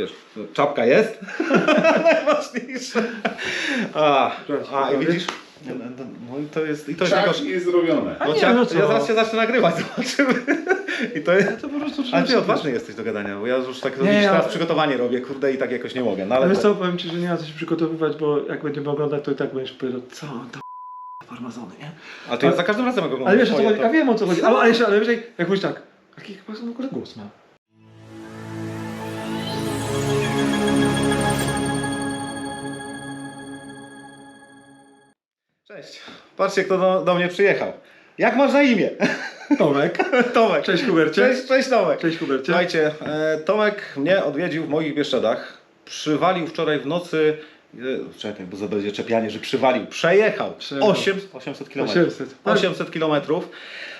wiesz, czapka jest. Najważniejsze. A, a i widzisz? No i to jest, i to jest Tak jakoś... jest zrobione. No, nie, no? Ja zaraz się zacznę nagrywać, zobaczymy. I to jest... To po prostu Ale ty odważny jesteś do gadania, bo ja już tak Nie, ja- teraz przygotowanie robię, kurde, i tak jakoś nie mogę. No ale Ale wiesz co, powiem Ci, że nie ma co się przygotowywać, bo jak będziemy oglądać, to i tak będziesz powiedział, co to farmazony, nie? Ale to ja za każdym razem jak oglądam Ale wiesz o co chodzi, to- ja wiem o co chodzi, ale, ale jeszcze, ale wyżej, jak mówisz tak, jaki chyba w ogóle głos ma? Cześć. Patrzcie, kto do, do mnie przyjechał. Jak masz na imię? Tomek. Tomek. Cześć Hubercie. Cześć, cześć Tomek. Cześć Hubercie. Słuchajcie, e, Tomek mnie odwiedził w moich Bieszczadach. Przywalił wczoraj w nocy. e, Czekaj, bo będzie czepianie, że przywalił. Przejechał. Przejechał. 8, 800 km. 800. 800 kilometrów.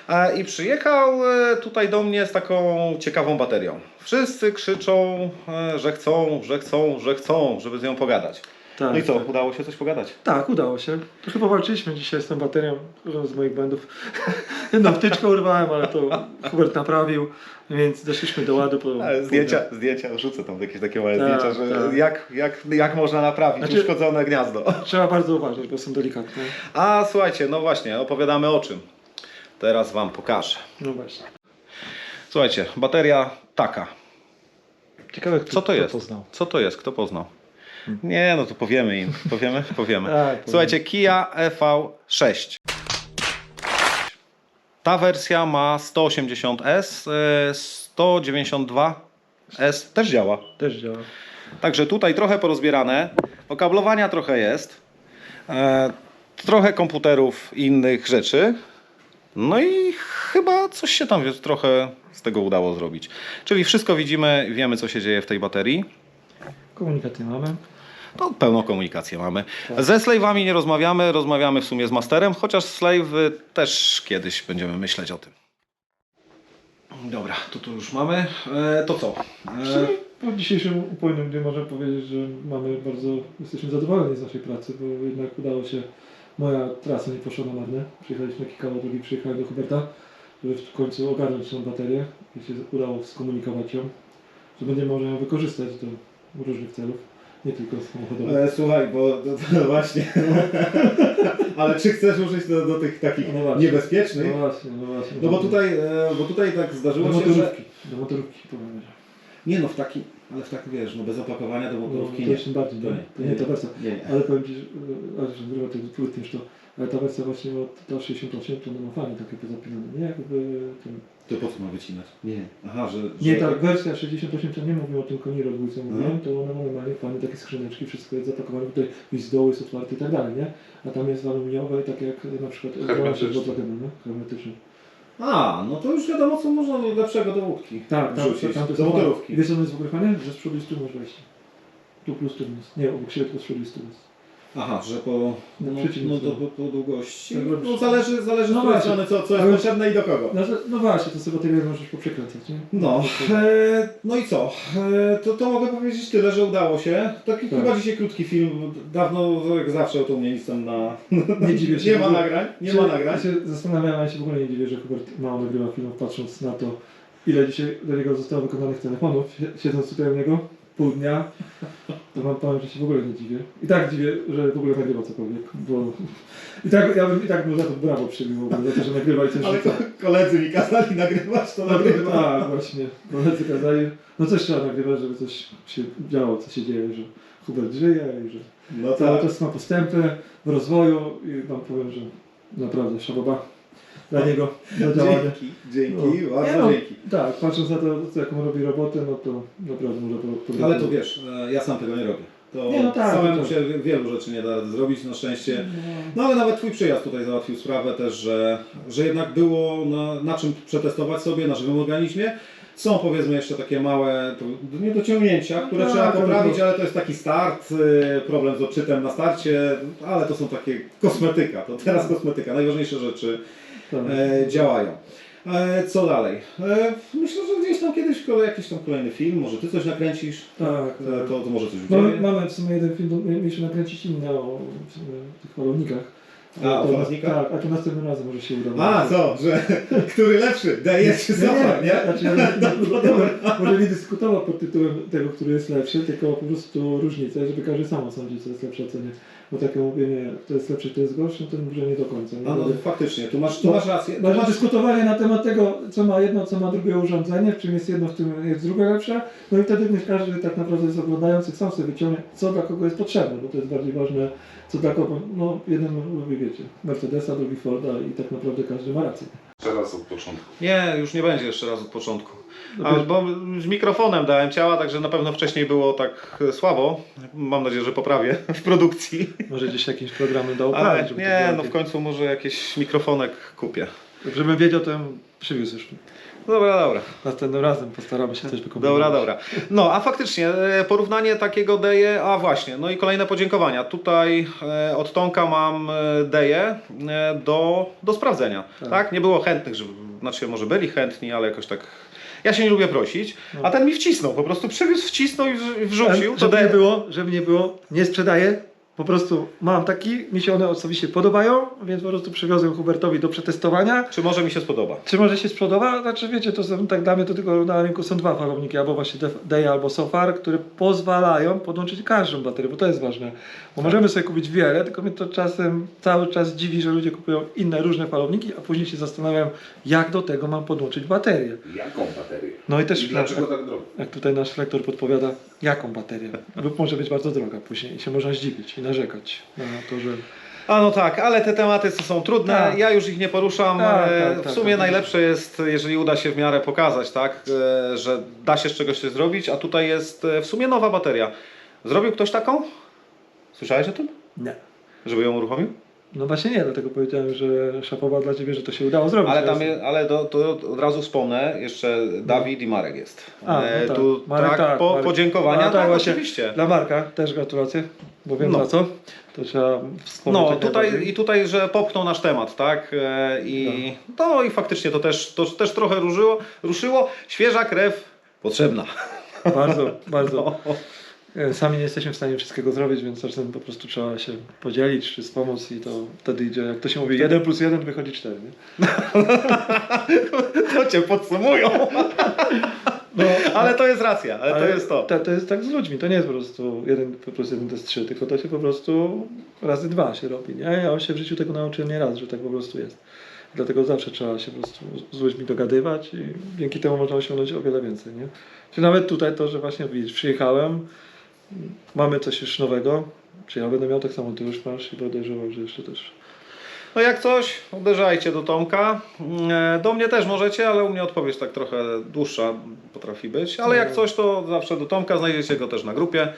E, I przyjechał e, tutaj do mnie z taką ciekawą baterią. Wszyscy krzyczą, e, że chcą, że chcą, że chcą, żeby z nią pogadać. Tak, No i co, tak. udało się coś pogadać? Tak, udało się. To chyba walczyliśmy dzisiaj z tą baterią, z moich błędów. Jedną wtyczkę urwałem, ale to Hubert naprawił, więc doszliśmy do ładu po Ale zdjęcia, zdjęcia, rzucę tam jakieś takie małe Tak, zdjęcia, że tak. jak, jak, jak można naprawić Znaczy- uszkodzone gniazdo. Trzeba bardzo uważać, bo są delikatne. A słuchajcie, no właśnie, opowiadamy o czym. Teraz wam pokażę. No właśnie. Słuchajcie, bateria taka. Ciekawe, kto, Co to kto jest? poznał. Co to jest? Kto poznał? Nie, no to powiemy im. Powiemy? Powiemy. Tak, Słuchajcie, Kia EV6. Ta wersja ma 180S, e, 192S też działa. Też działa. Także tutaj trochę porozbierane, okablowania trochę jest, e, trochę komputerów i innych rzeczy. No i chyba coś się tam trochę z tego udało zrobić. Czyli wszystko widzimy, wiemy co się dzieje w tej baterii. Komunikaty mamy. To pełną komunikację mamy. Ze slave'ami nie rozmawiamy, rozmawiamy w sumie z masterem, chociaż slave y, też kiedyś będziemy myśleć o tym. Dobra, to tu już mamy. E, to co? E, Po dzisiejszym upłynnym dniu możemy powiedzieć, że mamy bardzo, jesteśmy zadowoleni z naszej pracy, bo jednak udało się, moja trasa nie poszła na marne. Przyjechaliśmy kilka drogi, przyjechałem do Huberta, żeby w końcu ogarnąć tę baterię i się udało skomunikować ją, że będziemy mogli ją wykorzystać do różnych celów, nie tylko samochodowych. E, słuchaj, bo to, to właśnie. Ale czy chcesz użyć do, do tych takich No właśnie. niebezpiecznych? No właśnie, no właśnie. No bo tutaj, e, bo tutaj tak do zdarzyło się, że... motorówki, do motorówki powiem. że- Nie no, w taki, ale w tak wiesz, no bez opakowania do No, motorówki to nie. jeszcze bardziej, To nie? nie, To nie ta wersja. Nie, nie. Ale powiem Ci, że, ale że nagrywa to płytniesz to, ale ta wersja właśnie od ta 68 to ma fajnie takie pozapinane, nie? Jakby ten... To po co ma wycinać? Nie. Aha, że... Nie, że... ta wersja 68 to nie mówił o tym koniru dwójce, mówiłem, Mhm. to ona ma normalnie fajne takie skrzyneczki, wszystko jest zapakowane, tutaj gdzieś z dołu jest otwarte i tak dalej, nie? A tam jest aluminiowe i takie jak na przykład Hermetyczne. nie? Hermetyczne. A, no to już wiadomo co można lepszego do łódki Tak, tam, wrzucić. tam to do motorówki. Wiesz co jest w ogóle fajne? Że z przodu jest tu masz wejście. Tu plus tu minus. Nie, obok siebie tylko z przodu jest tu jest. Aha, że po, no, no to po, po długości. Tak robisz. No zależy, zależy No właśnie. strony co, co jest potrzebne i do kogo. No, no właśnie, to sobie baterię możesz poprzekręcać, nie? No, e, no i co? E, to, to mogę powiedzieć tyle, że udało się. Taki Tak. chyba dzisiaj krótki film. Dawno, jak zawsze, to mnie jestem na... Nie dziwię się. Nie ma nagrań, nie ma nagrań. Ja się zastanawiałem, ja się w ogóle nie dziwię, że Hubert mało nagrywa filmów, patrząc na to, ile dzisiaj do niego zostało wykonanych telefonów, si- siedząc tutaj u niego pół dnia, to wam powiem, że się w ogóle nie dziwię. I tak dziwię, że w ogóle nagrywa cokolwiek, bo i tak, ja bym i tak mu za to brawo ogóle, za to, że nagrywa i coś Ale ko- koledzy mi kazali nagrywać, to Nagrywa, nagrywam. tak, właśnie. Koledzy kazali, no coś trzeba nagrywać, żeby coś się działo, co się dzieje, że Hubert żyje i że No Cały tak. czas ma postępy w rozwoju i wam powiem, że naprawdę szaboba dla niego, za działanie. Dzięki, dzięki, No. bardzo no, dzięki. Tak, patrząc na to, co- jaką robi robotę, no to naprawdę można po- Ale to wiesz, e, ja sam tego nie robię. To Nie, no tak, samemu tak. się wielu rzeczy nie da rady zrobić, na szczęście. No ale nawet twój przyjazd tutaj załatwił sprawę też, że, że jednak było na, na czym przetestować sobie, na żywym organizmie. Są powiedzmy jeszcze takie małe niedociągnięcia, które No trzeba tak, poprawić, ale to jest taki start, y, problem z odczytem na starcie, ale to są takie kosmetyka, to teraz kosmetyka, najważniejsze rzeczy Tak. E, działają. E, co dalej? E, myślę, że gdzieś tam kiedyś jakiś tam kolejny film, może ty coś nakręcisz, Tak, e, tak. to, to może coś Mamy, mamy w sumie jeden film, do- mieliśmy nakręcić inny o w sumie tych malownikach, A, A, to, tak, a to następnym razem może się uda. A, co, że który lepszy? DS czy Sofar, nie? Znaczy, ja nie, nie, może nie dyskutował pod tytułem tego, który jest lepszy, tylko po prostu różnicę, żeby każdy sam osądził, co jest lepsze ocenie. Bo takie mówienie, kto jest lepszy, kto jest gorszy, to może nie do końca. Nie? A no faktycznie, tu masz, tu masz rację. Tu masz... dyskutowanie na temat tego, co ma jedno, co ma drugie urządzenie, w czym jest jedno, w tym jest drugie lepsze, no i wtedy niech każdy tak naprawdę jest oglądający sam sobie wyciągnie, co dla kogo jest potrzebne, bo to jest bardziej ważne, co dla kogo, no jeden lubi, wiecie, Mercedesa, drugi Forda i tak naprawdę każdy ma rację. Teraz od początku. Nie, już nie będzie jeszcze raz od początku. No A, to- bo z mikrofonem dałem ciała, także na pewno wcześniej było tak słabo. Mam nadzieję, że poprawię w produkcji. Może gdzieś jakimś programem do Ale nie, no w końcu może jakiś mikrofonek kupię. Żebym wiedział, to bym przywiózł już. Dobra, dobra. Następnym razem postaramy się coś wykombinować. Dobra, dobra. No, a faktycznie e, porównanie takiego deje, a właśnie, no i kolejne podziękowania. Tutaj e, od Tomka mam e, deje do, do sprawdzenia. Tak. Tak. Nie było chętnych, żeby, znaczy może byli chętni, ale jakoś tak. Ja się nie lubię prosić, a ten mi wcisnął, po prostu przywiózł, wcisnął i wrz- wrzucił. To żeby nie było, żeby nie było, nie sprzedaję. Po prostu mam taki, mi się one osobiście podobają, więc po prostu przywiozłem Hubertowi do przetestowania. Czy może mi się spodoba? Czy może się spodoba? Znaczy wiecie, to są, tak dla mnie to tylko na rynku są dwa falowniki, albo właśnie Deja albo Sofar, które pozwalają podłączyć każdą baterię, bo to jest ważne. Bo możemy sobie kupić wiele, tylko mnie to czasem cały czas dziwi, że ludzie kupują inne różne falowniki, a później się zastanawiam, jak do tego mam podłączyć baterię. Jaką baterię? No i też I dlaczego jak, tak drogo? jak tutaj nasz lektor podpowiada, jaką baterię. Lub może być bardzo droga później i się można zdziwić i narzekać na to, że A no tak, ale te tematy są trudne, Tak. ja już ich nie poruszam. Tak, E, tak, w tak, sumie tak. najlepsze jest, jeżeli uda się w miarę pokazać, tak, e, że da się z czegoś coś zrobić, a tutaj jest e, w sumie nowa bateria. Zrobił ktoś taką? Słyszałeś o tym? nie. Żeby ją uruchomił? No właśnie nie, dlatego powiedziałem, że szapowa dla Ciebie, że to się udało zrobić. Ale tam je, ale do, to od razu wspomnę, jeszcze Dawid i Marek jest. A, no E, tak. Tu Marek tak, tak, po, Marek. podziękowania, No tak, właśnie. oczywiście. Dla Marka też gratulacje, bo wiem No. za co. To trzeba wspomnieć. No tutaj i tutaj, że popchnął nasz temat, tak? E, I no i faktycznie to też, to też trochę ruszyło, ruszyło. Świeża krew potrzebna. Bardzo, bardzo. No. E, Sami nie jesteśmy w stanie wszystkiego zrobić, więc czasem po prostu trzeba się podzielić czy wspomóc i to wtedy idzie, jak to się mówi, 1 plus 1 wychodzi 4. Nie? To cię podsumują. No, Ale to jest racja, ale, to jest to. To, to jest tak z ludźmi, to nie jest po prostu 1 plus 1 to jest 3, tylko to się po prostu razy dwa się robi. Nie? Ja się w życiu tego nauczyłem nie raz, że tak po prostu jest. Dlatego zawsze trzeba się po prostu z ludźmi dogadywać i dzięki temu można osiągnąć o wiele więcej. Nie? Czy nawet tutaj to, że właśnie widzisz, przyjechałem, mamy coś już nowego, czy ja będę miał tak samo, ty już masz i podejrzewam, że jeszcze też. No jak coś, uderzajcie do Tomka. E, Do mnie też możecie, ale u mnie odpowiedź tak trochę dłuższa potrafi być. Ale jak coś, to zawsze do Tomka, znajdziecie go też na grupie.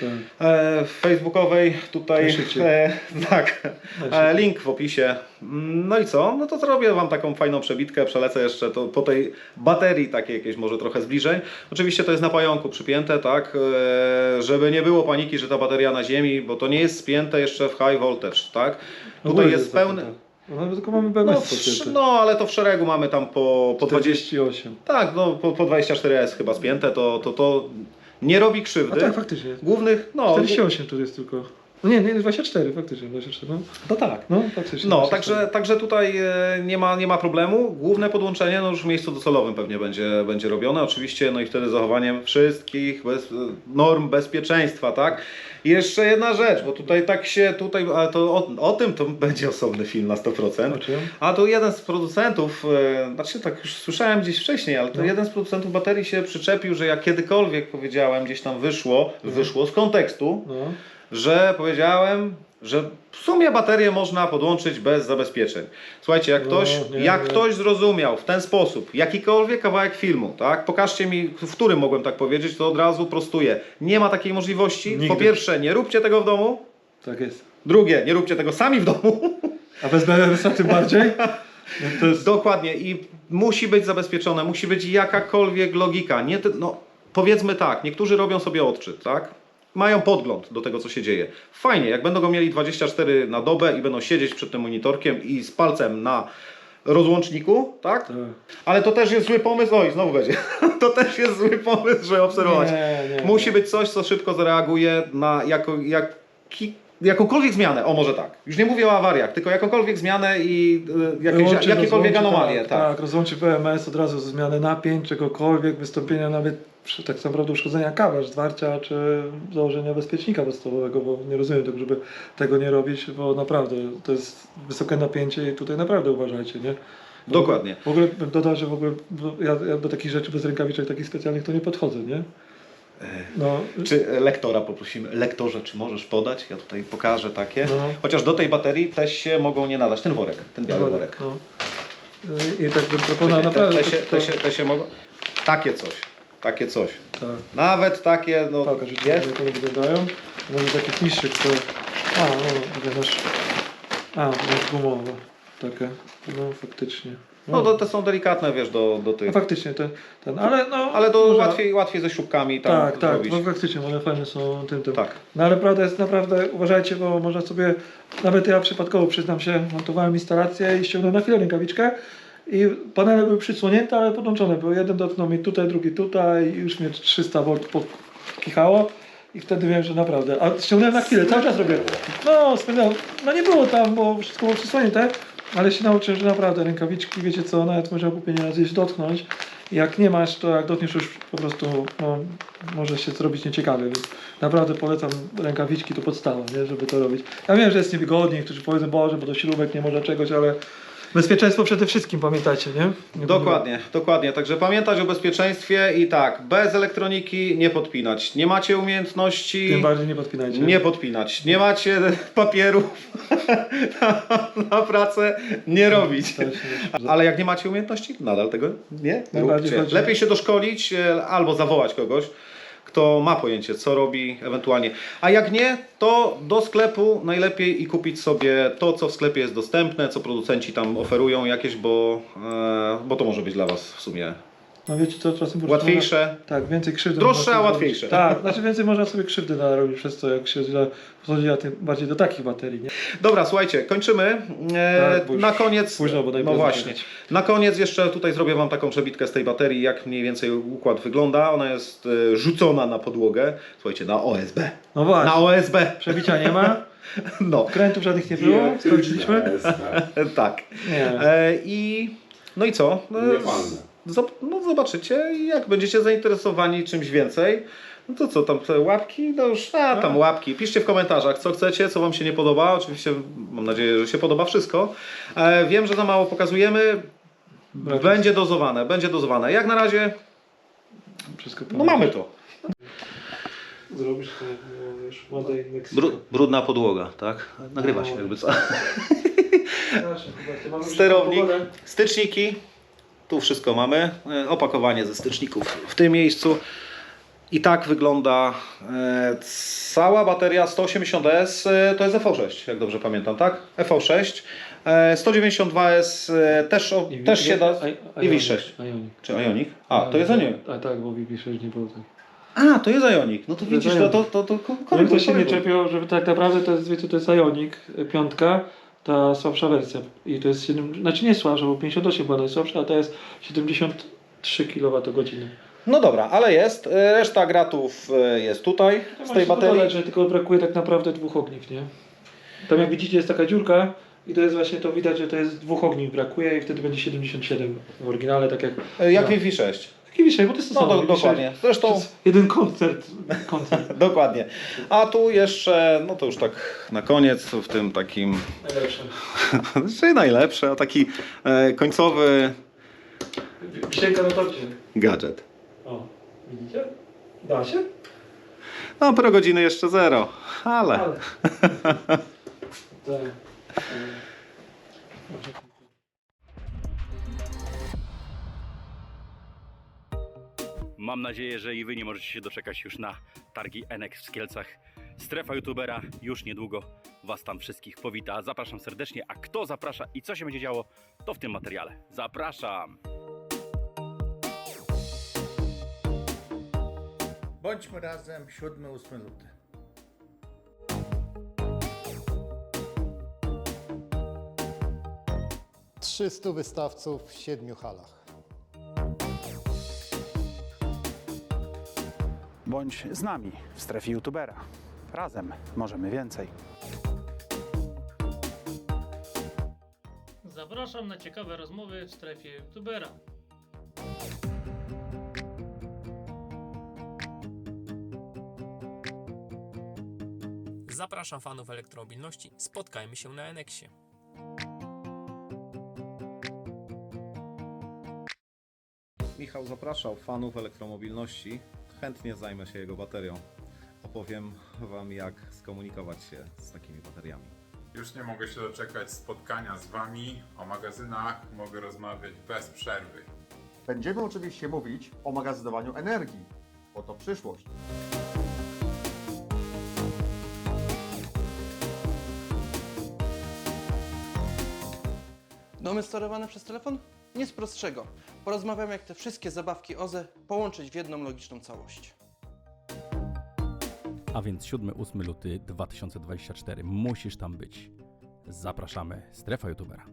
Tak. e, facebookowej tutaj e, tak, e, link w opisie. No i co? No to zrobię Wam taką fajną przebitkę, przelecę jeszcze to po tej baterii takiej jakieś może trochę zbliżeń. Oczywiście to jest na pająku przypięte, tak, e, żeby nie było paniki, że ta bateria na ziemi, bo to nie jest spięte jeszcze w high voltage, tak. Tutaj jest pełny, No, tylko mamy no, w, no ale to w szeregu mamy tam po, po 20, 48. tak, no po, po 24S chyba spięte, to, to, to nie robi A krzywdy. tak, faktycznie. Głównych, no, 48 tu jest tylko. No nie, nie, 24, faktycznie, 24. No, to tak. no faktycznie. No, 24. także, także tutaj e, nie ma, nie ma problemu. Główne podłączenie no już w miejscu docelowym pewnie będzie, będzie robione. Oczywiście, no i wtedy z zachowaniem wszystkich bez, norm bezpieczeństwa, tak? I jeszcze jedna rzecz, bo tutaj tak się, tutaj, ale to o, o tym to będzie osobny film na 100%. O czym? A to jeden z producentów, e, znaczy tak już słyszałem gdzieś wcześniej, ale to No. jeden z producentów baterii się przyczepił, że jak kiedykolwiek powiedziałem, gdzieś tam wyszło, wyszło z kontekstu, No. Że powiedziałem, że w sumie baterię można podłączyć bez zabezpieczeń. Słuchajcie, jak No, ktoś, nie, jak nie. ktoś zrozumiał w ten sposób jakikolwiek kawałek filmu, tak? Pokażcie mi, w którym mogłem tak powiedzieć, to od razu prostuję. Nie ma takiej możliwości. Po Nigdy. pierwsze, nie róbcie tego w domu. Tak jest. Drugie, nie róbcie tego sami w domu. A bez BMS-a tym bardziej? No jest... Dokładnie i musi być zabezpieczone, musi być jakakolwiek logika. Nie no, powiedzmy tak, niektórzy robią sobie odczyt, tak? Mają podgląd do tego, co się dzieje. Fajnie, jak będą go mieli 24 na dobę i będą siedzieć przed tym monitorkiem i z palcem na rozłączniku, tak? Tak. Ale to też jest zły pomysł. Oj, znowu będzie. To też jest zły pomysł, żeby obserwować. Nie, nie, Musi nie. być coś, co szybko zareaguje na jako, jaki, jakąkolwiek zmianę, o może tak, już nie mówię o awariach, tylko jakąkolwiek zmianę i y, jakieś, Wyłączy, jakiekolwiek anomalie. Tak, Tak, tak, rozłączy PMS od razu zmiany napięć, czegokolwiek, wystąpienia nawet tak naprawdę uszkodzenia kawasz, zwarcia czy założenia bezpiecznika podstawowego, bo nie rozumiem tego, żeby tego nie robić, bo naprawdę to jest wysokie napięcie i tutaj naprawdę uważajcie, nie? Bo Dokładnie. W ogóle bym dodał, że w ogóle ja, ja do takich rzeczy bez rękawiczek takich specjalnych to nie podchodzę, nie? No, Czy lektora poprosimy, lektorze, czy możesz podać? Ja tutaj pokażę takie. No. Chociaż do tej baterii też się mogą nie nadać. Ten worek, ten biały worek. No. I, tak bym proponował Te, naprawdę. te, się, to- te, się, te się mogą. Takie coś. Takie coś. Tak. Nawet takie, no. Pokaż, że jest. jak one wyglądają. Może takich niższych, to... A, no, masz... A, jest gumowe. Takie. No, faktycznie. No to te są delikatne, wiesz, do, do No, tych. faktycznie, ten, ten, ale no... Ale to można- łatwiej, łatwiej ze śrubkami tam Tak, tak, zrobić. no, faktycznie, one fajne są tym, tym. Tak. No ale prawda jest naprawdę, uważajcie, bo można sobie, nawet ja przypadkowo przyznam się, montowałem instalację i ściągnąłem na chwilę rękawiczkę i panele były przysłonięte, ale podłączone były. Jeden dotknął mi tutaj, drugi tutaj i już mnie 300 V pokichało i wtedy wiem, że naprawdę, a ściągnąłem na chwilę, cały czas robię, no spędzałem, no nie było tam, bo wszystko było przysłonięte, ale się nauczyłem, że naprawdę rękawiczki, wiecie co, nawet można kupienie razy gdzieś dotknąć jak nie masz, to jak dotkniesz już po prostu, no, może się zrobić nieciekawie, więc naprawdę polecam rękawiczki, to podstawa, nie, żeby to robić. Ja wiem, że jest niewygodnie, niektórzy powiedzą, Boże, bo do śrubek nie można czegoś, ale bezpieczeństwo przede wszystkim, pamiętajcie, nie? nie Dokładnie, dokładnie. Także pamiętać o bezpieczeństwie i tak, bez elektroniki nie podpinać. Nie macie umiejętności. Tym bardziej nie podpinajcie. Nie podpinać. Nie macie papierów na, na pracę, nie robić. Ale jak nie macie umiejętności, nadal tego nie róbcie. Lepiej się doszkolić e, albo zawołać kogoś, kto ma pojęcie, co robi ewentualnie. A jak nie, to do sklepu najlepiej i kupić sobie to, co w sklepie jest dostępne, co producenci tam oferują jakieś, bo, e, bo to może być dla Was w sumie No wiecie co, czasem po prostu łatwiejsze. Tak, więcej krzywdy. Droższe, można a łatwiejsze. Tak, znaczy więcej można sobie krzywdy narobić przez to, jak się a tym bardziej do takich baterii, nie? Dobra, słuchajcie, kończymy. E, Tak, na koniec. późno, bo no właśnie. Na koniec jeszcze tutaj zrobię Wam taką przebitkę z tej baterii, jak mniej więcej układ wygląda. Ona jest e, rzucona na podłogę. Słuchajcie, na OSB. No właśnie, Na OSB. przebicia nie ma, No, krętów żadnych nie było, skończyliśmy. Tak. Nie. E, I no i co? E, Niefajne. No zobaczycie, i jak będziecie zainteresowani czymś więcej. No to co, tam te łapki? No już, a tam łapki. Piszcie w komentarzach, co chcecie, co Wam się nie podoba. Oczywiście mam nadzieję, że się podoba wszystko. E, wiem, że za mało pokazujemy. Będzie dozowane, będzie dozowane. Jak na razie, Wszystko no mamy to. Zrobisz to, no, Mexico. Bru- brudna podłoga, tak? Nagrywa się jakby co. Mamy Sterownik, pogodę. styczniki. Tu wszystko mamy. E, Opakowanie ze styczników w tym miejscu. I tak wygląda e, cała bateria 180S. E, to jest EV6, jak dobrze pamiętam, tak? EV6. E, 192S e, też, I- też się da. I I V6. Ioniq. Czy Ioniq? A, to jest Ioniq. A tak, bo VV6 nie było tak. A, to jest Ioniq. No to widzisz, jest to, to, to, to, No się nie czepiał, że tak naprawdę to jest, wiecie, to jest Ioniq, piątka, ta słabsza wersja. I to jest 7, znaczy nie słabsza, bo 58 była najsłabsza, a to jest 73 kWh. No dobra, ale jest. E, Reszta gratów e, jest tutaj, z tej baterii. Dodać, że tylko brakuje tak naprawdę dwóch ogniw, nie? Tam jak widzicie jest taka dziurka i to jest właśnie to widać, że to jest dwóch ogniw brakuje i wtedy będzie 77 w oryginale, tak jak... E, Jak no. Wi-Fi 6. Taki wiszej, bo to jest to No samo. do, dokładnie. Zresztą jeden koncert. koncert. dokładnie. A tu jeszcze, no to już tak na koniec, w tym takim, Najlepsze. czy najlepsze, a taki e, końcowy Wisienka na torcie. gadżet. O, widzicie? Da się? No, pro godziny jeszcze zero, ale. Ale. tak. Mam nadzieję, że i Wy nie możecie się doczekać już na targi Enek w Kielcach. Strefa youtubera już niedługo Was tam wszystkich powita. Zapraszam serdecznie, a kto zaprasza i co się będzie działo, to w tym materiale. Zapraszam! Bądźmy razem 7-8 luty. Trzystu wystawców w siedmiu halach. Bądź z nami w strefie youtubera. Razem możemy więcej. Zapraszam na ciekawe rozmowy w strefie youtubera. Zapraszam fanów elektromobilności. Spotkajmy się na Eneksie. Michał zapraszał fanów elektromobilności. Chętnie zajmę się jego baterią. Opowiem Wam, jak skomunikować się z takimi bateriami. Już nie mogę się doczekać spotkania z Wami. O magazynach mogę rozmawiać bez przerwy. Będziemy oczywiście mówić o magazynowaniu energii, bo to przyszłość. Domy sterowane przez telefon? Nic prostszego. Porozmawiamy jak te wszystkie zabawki OZE połączyć w jedną logiczną całość. A więc 7-8 luty 2024. Musisz tam być. Zapraszamy. Strefa youtubera.